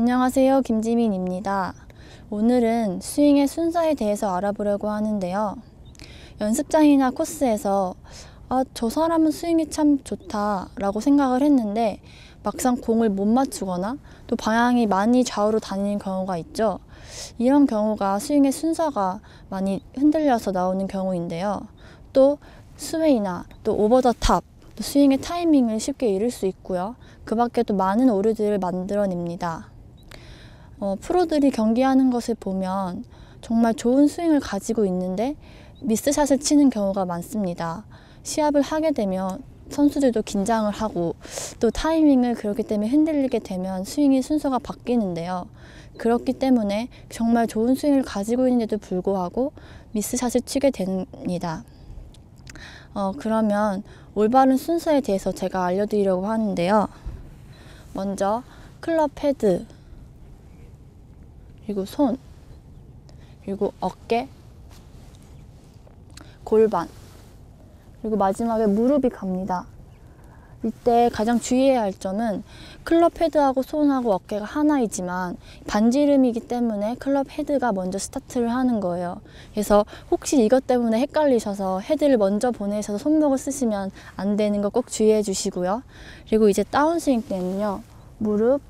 안녕하세요. 김지민입니다. 오늘은 스윙의 순서에 대해서 알아보려고 하는데요. 연습장이나 코스에서 아, 저 사람은 스윙이 참 좋다라고 생각을 했는데 막상 공을 못 맞추거나 또 방향이 많이 좌우로 다니는 경우가 있죠. 이런 경우가 스윙의 순서가 많이 흔들려서 나오는 경우인데요. 또 스웨이나 또 오버 더 탑, 또 스윙의 타이밍을 쉽게 잃을 수 있고요. 그 밖에도 많은 오류들을 만들어냅니다. 어, 프로들이 경기하는 것을 보면 정말 좋은 스윙을 가지고 있는데 미스샷을 치는 경우가 많습니다. 시합을 하게 되면 선수들도 긴장을 하고 또 타이밍을 그렇기 때문에 흔들리게 되면 스윙이 순서가 바뀌는데요. 그렇기 때문에 정말 좋은 스윙을 가지고 있는데도 불구하고 미스샷을 치게 됩니다. 어, 그러면 올바른 순서에 대해서 제가 알려드리려고 하는데요. 먼저 클럽 헤드, 그리고 손, 그리고 어깨, 골반, 그리고 마지막에 무릎이 갑니다. 이때 가장 주의해야 할 점은 클럽 헤드하고 손하고 어깨가 하나이지만 반지름이기 때문에 클럽 헤드가 먼저 스타트를 하는 거예요. 그래서 혹시 이것 때문에 헷갈리셔서 헤드를 먼저 보내셔서 손목을 쓰시면 안 되는 거 꼭 주의해 주시고요. 그리고 이제 다운스윙 때는요. 무릎,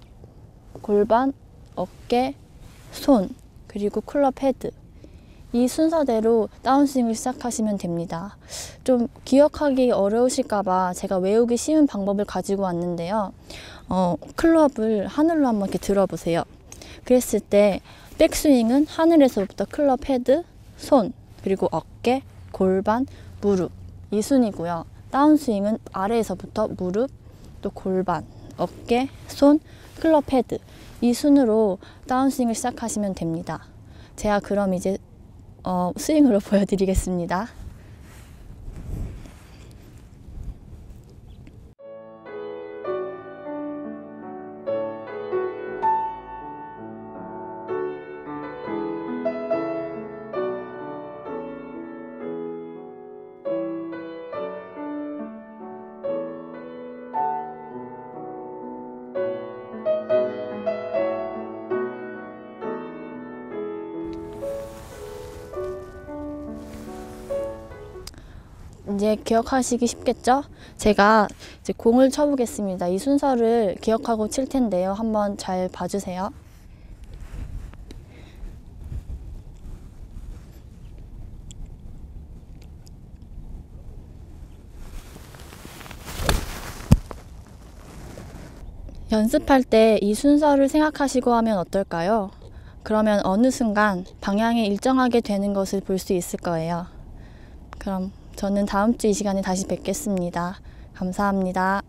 골반, 어깨, 손, 그리고 클럽 헤드 이 순서대로 다운스윙을 시작하시면 됩니다. 좀 기억하기 어려우실까봐 제가 외우기 쉬운 방법을 가지고 왔는데요. 어, 클럽을 하늘로 한번 이렇게 들어보세요. 그랬을 때 백스윙은 하늘에서부터 클럽 헤드, 손, 그리고 어깨, 골반, 무릎 이 순이고요. 다운스윙은 아래에서부터 무릎, 또 골반, 어깨, 손, 클럽 헤드 이 순으로 다운스윙을 시작하시면 됩니다. 제가 그럼 이제 어, 스윙으로 보여드리겠습니다. 이제 기억하시기 쉽겠죠? 제가 이제 공을 쳐보겠습니다. 이 순서를 기억하고 칠 텐데요. 한번 잘 봐주세요. 연습할 때 이 순서를 생각하시고 하면 어떨까요? 그러면 어느 순간 방향이 일정하게 되는 것을 볼 수 있을 거예요. 그럼 저는 다음 주 이 시간에 다시 뵙겠습니다. 감사합니다.